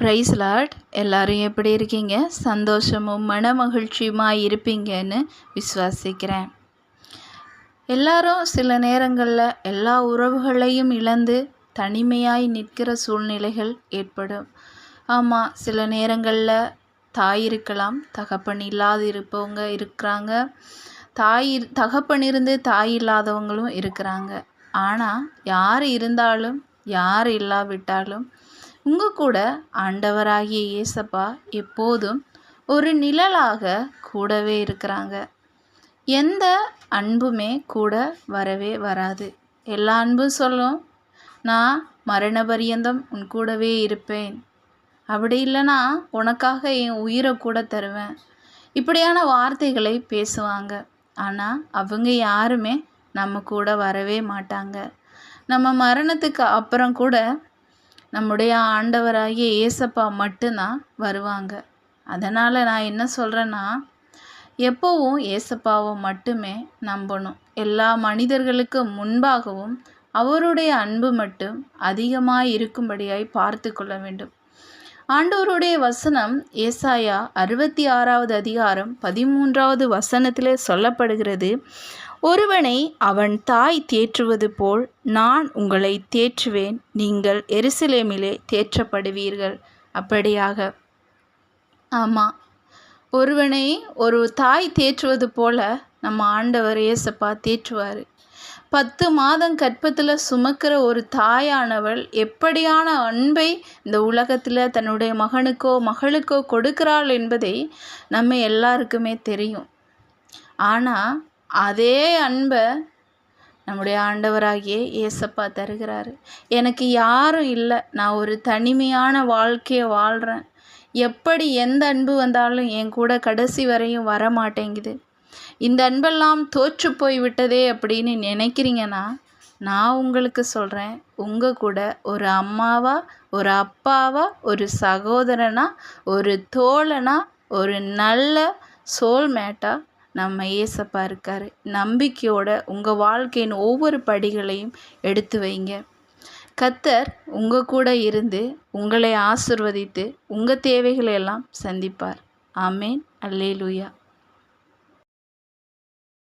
Price lot எல்லாரும் எப்படி இருக்கீங்க? சந்தோஷமும் மன மகிழ்ச்சியுமாக இருப்பீங்கன்னு விசுவாசிக்கிறேன். எல்லாரும் சில நேரங்களில் எல்லா உறவுகளையும் இழந்து தனிமையாய் நிற்கிற சூழ்நிலைகள் ஏற்படும். ஆமாம் சில நேரங்களில் தாய் இருக்கலாம் தகப்பன் இல்லாது இருப்பவங்க இருக்கிறாங்க. தாய் தகப்பன் இருந்து தாய் இல்லாதவங்களும் இருக்கிறாங்க. ஆனால் யார் இருந்தாலும் யார் இல்லாவிட்டாலும் உங்கள் கூட ஆண்டவராகிய இயேசப்பா எப்போதும் ஒரு நிழலாக கூடவே இருக்கிறாங்க. எந்த அன்புமே கூட வரவே வராது. எல்லா அன்பும் சொல்லும் நான் மரண பரியந்தம் உன் கூடவே இருப்பேன். அப்படி இல்லைனா உனக்காக என் உயிரை கூட தருவேன். இப்படியான வார்த்தைகளை பேசுவாங்க. ஆனால் அவங்க யாருமே நம்ம கூட வரவே மாட்டாங்க. நம்ம மரணத்துக்கு அப்புறம் கூட நம்முடைய ஆண்டவராகிய ஏசப்பா மட்டும்தான் வருவாங்க. அதனால் நான் என்ன சொல்கிறேன்னா எப்போவும் ஏசப்பாவை மட்டுமே நம்பணும். எல்லா மனிதர்களுக்கு முன்பாகவும் அவருடைய அன்பு மட்டும் அதிகமாக இருக்கும்படியாய் பார்த்து கொள்ள வேண்டும். ஆண்டவருடைய வசனம் ஏசாயா அறுபத்தி ஆறாவது அதிகாரம் பதிமூன்றாவது வசனத்திலே சொல்லப்படுகிறது ஒருவனை அவன் தாய் தேற்றுவது போல் நான் உங்களை தேற்றுவேன். நீங்கள் எருசலேமிலே தேற்றப்படுவீர்கள். அப்படியாக. ஆமாம் ஒருவனை ஒரு தாய் தேற்றுவது போல நம்ம ஆண்டவர் ஏசப்பா தேற்றுவார். பத்து மாதம் கற்பத்தில் சுமக்கிற ஒரு தாயானவள் எப்படியான அன்பை இந்த உலகத்தில் தன்னுடைய மகனுக்கோ மகளுக்கோ கொடுக்கிறாள் என்பதை நம்ம எல்லாருக்குமே தெரியும். ஆனால் அதே அன்பை நம்முடைய ஆண்டவராகிய ஏசப்பா தருகிறாரு. எனக்கு யாரும் இல்லை. நான் ஒரு தனிமையான வாழ்க்கையை வாழ்கிறேன் எப்படி எந்த அன்பு வந்தாலும் என் கூட கடைசி வரையும் வர மாட்டேங்குது இந்த அன்பெல்லாம் தோற்று போய் விட்டதே அப்படின்னு நினைக்கிறீங்கன்னா நான் உங்களுக்கு சொல்கிறேன் உங்கள் கூட ஒரு அம்மாவா ஒரு அப்பாவா ஒரு சகோதரனா ஒரு தோழனா ஒரு நல்ல சோல்மேட்டாக நம்ம ஏசப்பா இருக்கார். நம்பிக்கையோட உங்கள் வாழ்க்கையின் ஒவ்வொரு படிகளையும் எடுத்து வைங்க. கத்தர் உங்கள் கூட இருந்து உங்களை ஆசிர்வதித்து உங்கள் தேவைகளை எல்லாம் சந்திப்பார். ஆமேன். அல்லேலூயா.